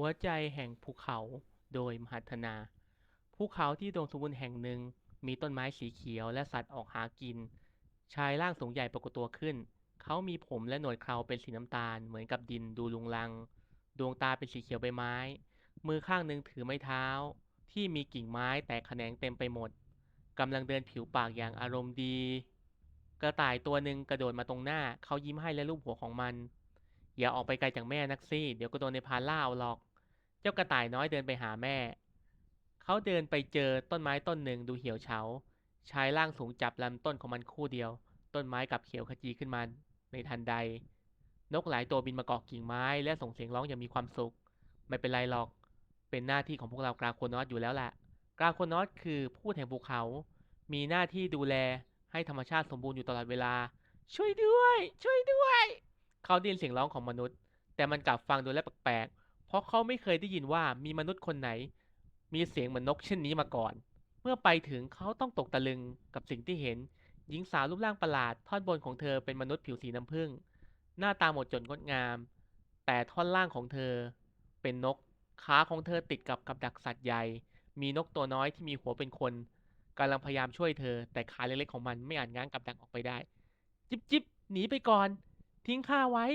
หัวใจแห่งภูเขาโดยมหัทนา ภูเขาที่โดมสมบูรณ์แห่งหนึ่ง มีต้นไม้สีเขียวและสัตว์ออกหากิน ชายร่างสูงใหญ่ปรากฏตัวขึ้น เขามีผมและหนวดเคราเป็นสีน้ำตาลเหมือนกับดินดูลุงลัง ดวงตาเป็นสีเขียวใบไม้ มือข้างหนึ่งถือไม้เท้า ที่มีกิ่งไม้แตกแขนงเต็มไปหมดกำลังเดินผิวปากอย่างอารมณ์ดี กระต่ายตัวหนึ่งกระโดดมาตรงหน้า เขายิ้มให้และลูบหัวของมัน อย่าออกไปไกลจากแม่นักสิเดี๋ยวก็โดนในพานล่าเอาหรอก เจ้ากระต่ายน้อยเดินไปหาแม่ เขาเดินไปเจอต้นไม้ต้นหนึ่งดูเหี่ยวเฉา ชายร่างสูงจับลำต้นของมันคู่เดียว ต้นไม้กลับเขียวขจีขึ้นมาในทันใด นกหลายตัวบินมาเกาะกิ่งไม้และส่งเสียงร้องอย่างมีความสุข ไม่เป็นไรหรอก เป็นหน้าที่ของพวกเรากราโคนอสอยู่แล้วแหละกราโคนอสคือผู้แห่งภูเขา มีหน้าที่ดูแลให้ธรรมชาติสมบูรณ์อยู่ตลอดเวลา ช่วยด้วย ช่วยด้วย เขาได้ยินเสียงร้องของมนุษย์ แต่มันกลับฟังดูแลแปลกๆ เพราะเขาไม่เคยได้ยินว่ามีมนุษย์คนไหน มีเสียงเหมือนนกเช่นนี้มาก่อน เมื่อไปถึงเขาต้องตกตะลึงกับสิ่งที่เห็น หญิงสาวรูปร่างประหลาด ท่อนบนของเธอเป็นมนุษย์ผิวสีน้ำผึ้ง หน้าตาหมดจดงดงาม แต่ท่อนล่างของเธอ เป็นนก ขาของเธอติดกับกับดักสัตว์ใหญ่ มีนกตัวน้อยที่มีหัวเป็นคนกำลังพยายามช่วยเธอ แต่ขาเล็กๆของมันไม่อาจง้างกับดักออกไปได้ จิบจิบหนีไปก่อน ทิ้งข้าไว้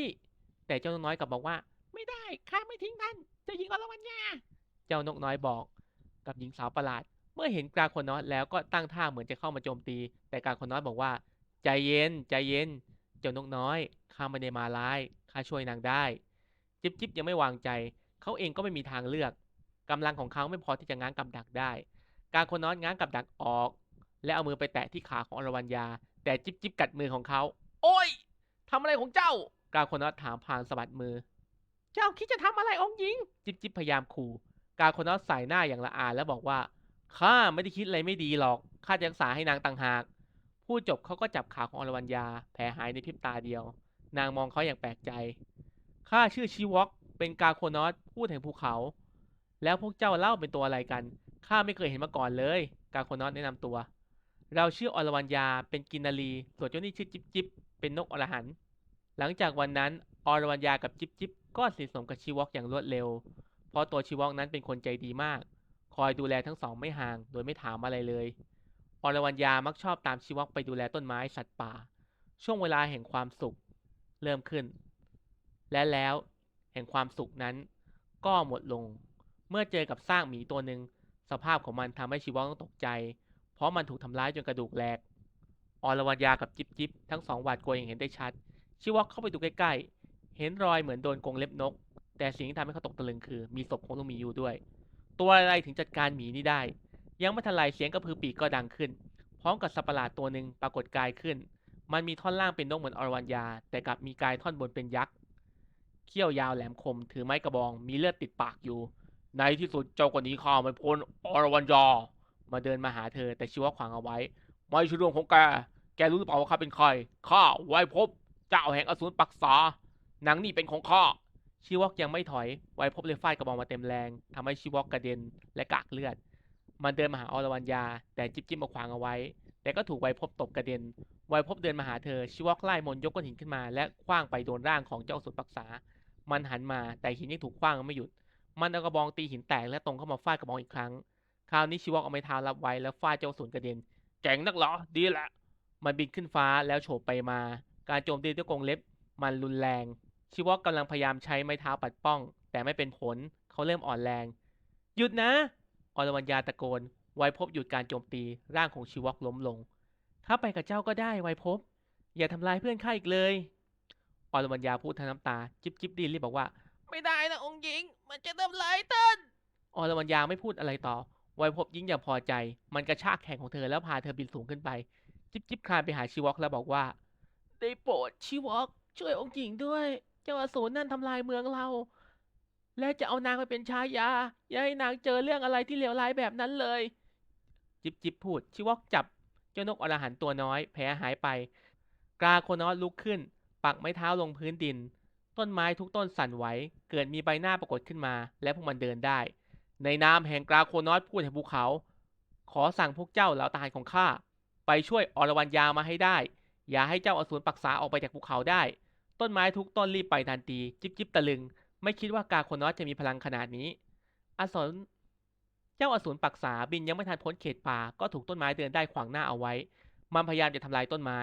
แต่เจ้านกน้อยกลับบอกว่า ไม่ได้ข้าไม่ทิ้งท่านเจ้าหญิงอรวรรณาเจ้านกน้อยบอก กับหญิงสาวประหลาด เมื่อเห็นกราโคนอสแล้วก็ตั้งท่าเหมือนจะเข้ามาโจมตี แต่กราโคนอสบอกว่า ใจเย็นใจเย็น เจ้านกน้อยข้าไม่ได้มาร้ายข้าช่วยนางได้ จิบจิบยังไม่วางใจ เขาเองก็ไม่มีทางเลือกกำลังของเขาไม่พอที่จะง้างกับดักได้กราโคนอสง้างกับดักออก และเอามือไปแตะที่ขาของอรวรรณาแต่จิบจิบกัดมือของเขา โอ้ยทำอะไรของเจ้ากราโคนอสถามพางสะบัดมือ เจ้าคิดจะทำอะไรองค์หญิง จิบจิบพยายามขู่กาโคนอสใส่หน้าอย่างละอาแล้วบอกว่าข้าไม่ได้คิดอะไรไม่ดีหรอกข้าจะรักษาให้นางต่างหาก พูดจบเขาก็จับขาของอรวรรณาแผลหายในพริบตาเดียว นางมองเขาอย่างแปลกใจข้าชื่อชีวอกเป็นกาโคนอสพูดแห่งภูเขา แล้วพวกเจ้าเล่าเป็นตัวอะไรกันข้าไม่เคยเห็นมาก่อนเลย กาโคนอสแนะนำตัว เราชื่ออรวรรณาเป็นกินนารีส่วนเจ้านี่ชื่อจิบจิบเป็นนกอรหันหลังจากวันนั้นอรวรรณากับจิบจิบ ก็สนิทสนมกับชีวอกอย่างรวดเร็ว เพราะตัวชีวอกนั้นเป็นคนใจดีมาก คอยดูแลทั้งสองไม่ห่าง โดยไม่ถามอะไรเลย อรวรรณามักชอบตามชีวอกไปดูแลต้นไม้สัตว์ป่า ช่วงเวลาแห่งความสุข เริ่มขึ้น และแล้วแห่งความสุขนั้น ก็หมดลง เมื่อเจอกับซากหมีตัวหนึ่งสภาพของมันทำให้ชีวอกต้องตกใจ เพราะมันถูกทำร้ายจนกระดูกแหลกอรวรรณากับจิบจิบทั้งสองหวาดกลัวอย่างเห็นได้ชัด ชีวอกเข้าไปดูใกล้ๆ เห็นรอยเหมือนโดนกรงเล็บนก แต่สิ่งที่ทำให้เขาตกตะลึงคือ มีศพของลูกหมีอยู่ด้วย ตัวอะไรถึงจัดการหมีนี้ได้ ยังไม่ทันไรเสียงกระพือปีกก็ดังขึ้น พร้อมกับสัตว์ประหลาดตัวหนึ่งปรากฏกายขึ้น มันมีท่อนล่างเป็นนกเหมือนอรวรรณาแต่กลับมีกายท่อนบนเป็นยักษ์เขี้ยวยาวแหลมคม ถือไม้กระบอง มีเลือดติดปากอยู่ ในที่สุดเจ้าก็หนีข้าไม่พ้นอรวรรณามาเดินมาหาเธอ แต่ชีวอกขวางเอาไว้ไม่ใช่เรื่องของแกแกรู้หรือเปล่าว่าข้าเป็นใครข้าไว้พบเจ้าแห่งอสูรปักษา นางนี่เป็นของข้าชีวอกยังไม่ถอย ไว้พบเลยฟาดกระบองมาเต็มแรงทำให้ชีวอกกระเด็นและกากเลือด มันเดินมาหาอรวรรณาแต่จิ๊บจิ๊บมาขวางเอาไว้ แต่ก็ถูกไวพบตบกระเด็น ไวพบเดินมาหาเธอ ชีวอกไล่มนยกก้อนหินขึ้นมา และคว้างไปโดนร่างของเจ้าสูรปักษา มันหันมา แต่หินยังถูกคว้างไม่หยุด มันเอากระบองตีหินแตกและตรงเข้ามาฟาดกระบองอีกครั้ง คราวนี้ชีวอกเอาไม้เท้ารับไว้แล้วฟาดเจ้าสูรกระเด็นเจ๋งนักเหรอ ดีละ มันบินขึ้นฟ้าแล้วโฉบไปมา การโจมตีด้วยกรงเล็บ มันรุนแรง ชีวอกกำลังพยายามใช้ไม้เท้าปัดป้อง แต่ไม่เป็นผลเขาเริ่มอ่อนแรง หยุดนะ อรวรรณาตะโกน ไวพบหยุดการโจมตีร่างของชีวอกล้มลง ถ้าไปกับเจ้าก็ได้ไวพบ อย่าทำลายเพื่อนข้าอีกเลย อรวรรณาพูดทั้งน้ำตา จิบจิบดีรีบบอกว่า ไม่ได้นะองค์หญิง มันจะทำลายท่านอรวรรณาไม่พูดอะไรต่อ ไวพบยิ่งอย่างพอใจ มันกระชากแขนของเธอแล้วพาเธอบินสูงขึ้นไป จิบจิบคลานไปหาชีวอกแล้วบอกว่า ได้โปรดชีวอกช่วยองค์หญิงด้วย เจ้าอสูรนั่นทำลายเมืองเรา และจะเอานางไปเป็นชายา อย่าให้นางเจอเรื่องอะไรที่เลวร้ายแบบนั้นเลย จิบจิบพูดชีวอกจับ เจ้านกอรหันตัวน้อย แผลหายไปกราโคนอสลุกขึ้น ปักไม้เท้าลงพื้นดิน ต้นไม้ทุกต้นสั่นไหว เกิดมีใบหน้าปรากฏขึ้นมา และพวกมันเดินได้ ในนามแห่งกราโคนอสพูดแห่งภูเขา ขอสั่งพวกเจ้าเหล่าทหารของข้าไปช่วยอรวรรณยามาให้ได้ อย่าให้เจ้าอสูรปักษาออกไปจากภูเขาได้ ต้นไม้ทุกต้นรีบไปทันทีจิบจิบตะลึง ไม่คิดว่ากาโคนอสจะมีพลังขนาดนี้อสูรเจ้าอสูรปักษาบินยังไม่ทันพ้นเขตป่าก็ถูกต้นไม้เดินได้ขวางหน้าเอาไว้ มันพยายามจะทำลายต้นไม้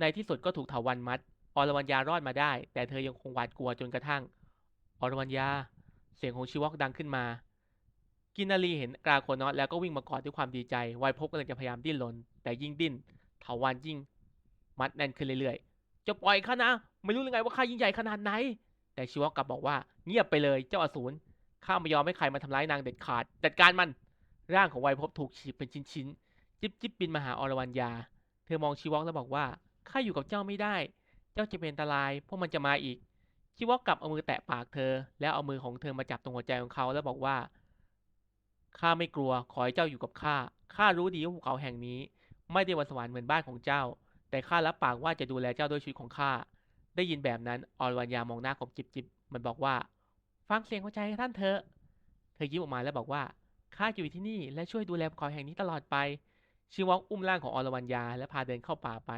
ในที่สุดก็ถูกเถาวันมัด อรวรรณยารอดมาได้ แต่เธอยังคงหวาดกลัวจนกระทั่ง อรวรรณยา เสียงของชีวอกดังขึ้นมา กินนารีเห็นกาโคนอสแล้วก็วิ่งมากอดด้วยความดีใจ ไวพบกำลังจะพยายามดิ้นรนแต่ยิ่งดิ้นเถาวันยิ่ง มัดแน่นขึ้นเรื่อยๆ จะปล่อยข้านะ ไม่รู้หรือไงว่าข้ายิ่งใหญ่ขนาดไหน แต่ชีวอกกลับบอกว่าเงียบไปเลยเจ้าอสูร ข้าไม่ยอมให้ใครมาทำร้ายนางเด็ดขาด จัดการมัน ร่างของไวพบถูกฉีกเป็นชิ้นๆ จิบจิบบินมาหาอรวรรณยา เธอมองชีวอกแล้วบอกว่า ข้าอยู่กับเจ้าไม่ได้ เจ้าจะเป็นอันตรายพวกมันจะมาอีก ชีวอกกลับเอามือแตะปากเธอ แล้วเอามือของเธอมาจับตรงหัวใจของเขาแล้วบอกว่า ข้าไม่กลัว ขอให้เจ้าอยู่กับข้า ข้ารู้ดีว่าภูเขาแห่งนี้ ไม่ได้วันสวรรค์เหมือนบ้านของเจ้า แต่ข้ารับปากว่าจะดูแลเจ้าด้วยชีวิตของข้า ได้ยินแบบนั้นอรวรรณยามองหน้าของจิบจิบมันบอกว่า ฟังเสียงหัวใจท่านเถอะ เธอยิ้มออกมาแล้วบอกว่าข้าจะอยู่ที่นี่และช่วยดูแลเขาแห่งนี้ตลอดไป ชิวอกอุ้มร่างของอรวรรณยาและพาเดินเข้าป่าไป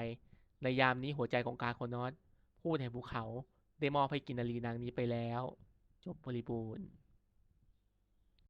ในยามนี้หัวใจของกาโคนอสผู้แห่งภูเขา ได้มอบให้กินนารีนางนี้ไปแล้ว จบบริบูรณ์